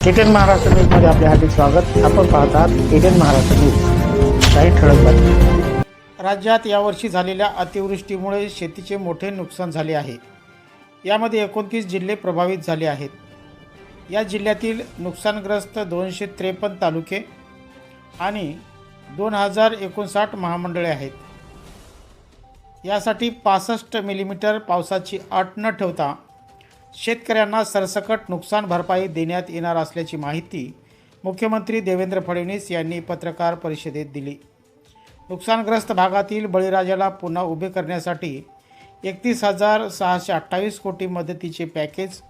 Attain Maharashtra न्यूजमध्ये आपले हार्दिक स्वागत. आपण पाहतात एटेन महाराष्ट्र न्यूज. काही ठळक बातमी राज्यात यावर्षी झालेल्या अतिवृष्टीमुळे शेतीचे मोठे नुकसान झाले आहे. यामध्ये एकोणतीस जिल्हे प्रभावित झाले आहेत. या जिल्ह्यातील नुकसानग्रस्त दोनशे त्रेपन्न तालुके आणि दोन हजार एकोणसाठ महामंडळे आहेत. यासाठी पासष्ट मिलीमीटर पावसाची अट न ठेवता शेतकऱ्यांना सरसकट नुकसान भरपाई देण्यात येणार असल्याची माहिती मुख्यमंत्री देवेंद्र फडणवीस यांनी पत्रकार परिषदेत दिली. नुकसानग्रस्त भागातील बळीराजाला पुन्हा उभे करण्यासाठी एकतीस हजार सहाशे अठ्ठावीस कोटी मदतीचे पॅकेज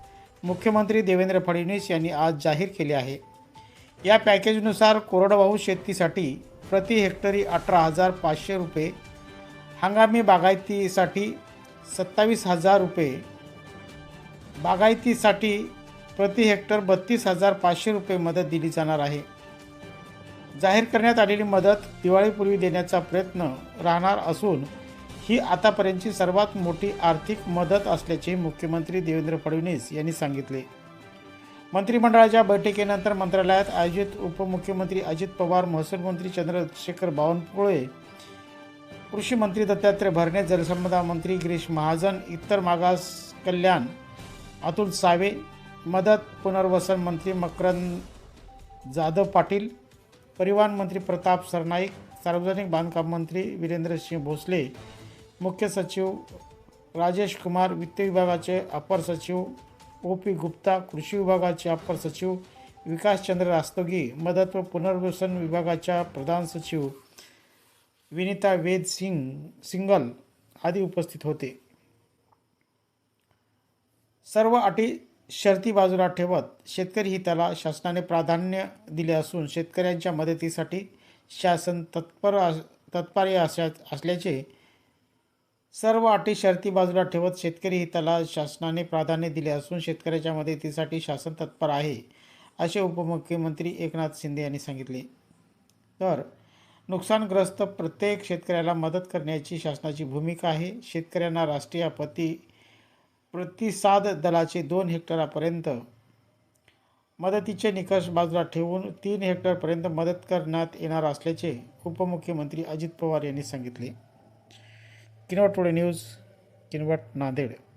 मुख्यमंत्री देवेंद्र फडणवीस यांनी आज जाहीर केले आहे. या पॅकेजनुसार कोरडवाहू शेतीसाठी प्रति हेक्टरी अठरा हजार पाचशे रुपये हंगामी बागायतीसाठी सत्तावीस हजार रुपये बागायतीसाठी प्रति हेक्टर बत्तीस हजार पाचशे रुपये मदत दिली जाणार आहे. जाहीर करण्यात आलेली मदत दिवाळीपूर्वी देण्याचा प्रयत्न राहणार असून ही आतापर्यंतची सर्वात मोठी आर्थिक मदत असल्याचे मुख्यमंत्री देवेंद्र फडणवीस यांनी सांगितले. मंत्रिमंडळाच्या बैठकीनंतर मंत्रालयात आयोजित उपमुख्यमंत्री अजित पवार महसूल मंत्री चंद्रशेखर बावनकुळे कृषी मंत्री दत्तात्रय भरणे जलसंपदा मंत्री गिरीश महाजन इतर मागास कल्याण अतुल सावे मदत पुनर्वसन मंत्री मकरंद जाधव पाटील परिवहन मंत्री प्रताप सरनाईक सार्वजनिक बांधकाम मंत्री वीरेंद्रसिंह भोसले मुख्य सचिव राजेश कुमार वित्त विभागाचे अपर सचिव ओ पी गुप्ता कृषी विभागाचे अपर सचिव विकासचंद्र रास्तोगी मदत व पुनर्वसन विभागाच्या प्रधान सचिव विनिता वेद सिंग सिंगल आदी उपस्थित होते. सर्व अटी शर्ती बाजूला ठेवत शेतकरी हिताला शासनाने प्राधान्य दिले असून शेतकऱ्यांच्या मदतीसाठी शासन तत्पर अस- तत्पर अशा असल्याचे सर्व अटी शर्ती बाजूला ठेवत शेतकरी हिताला शासनाने प्राधान्य दिले असून शेतकऱ्याच्या मदतीसाठी शासन तत्पर आहे असे उपमुख्यमंत्री एकनाथ शिंदे यांनी सांगितले. तर नुकसानग्रस्त प्रत्येक शेतकऱ्याला मदत करण्याची शासनाची भूमिका आहे. शेतकऱ्यांना राष्ट्रीय आपत्ती प्रतिसाद दलाचे दोन हेक्टरापर्यंत मदतीचे निकष बाजूला ठेवून तीन हेक्टरपर्यंत मदत करण्यात येणार असल्याचे उपमुख्यमंत्री अजित पवार यांनी सांगितले. Kinwat today news Kinwat Nanded.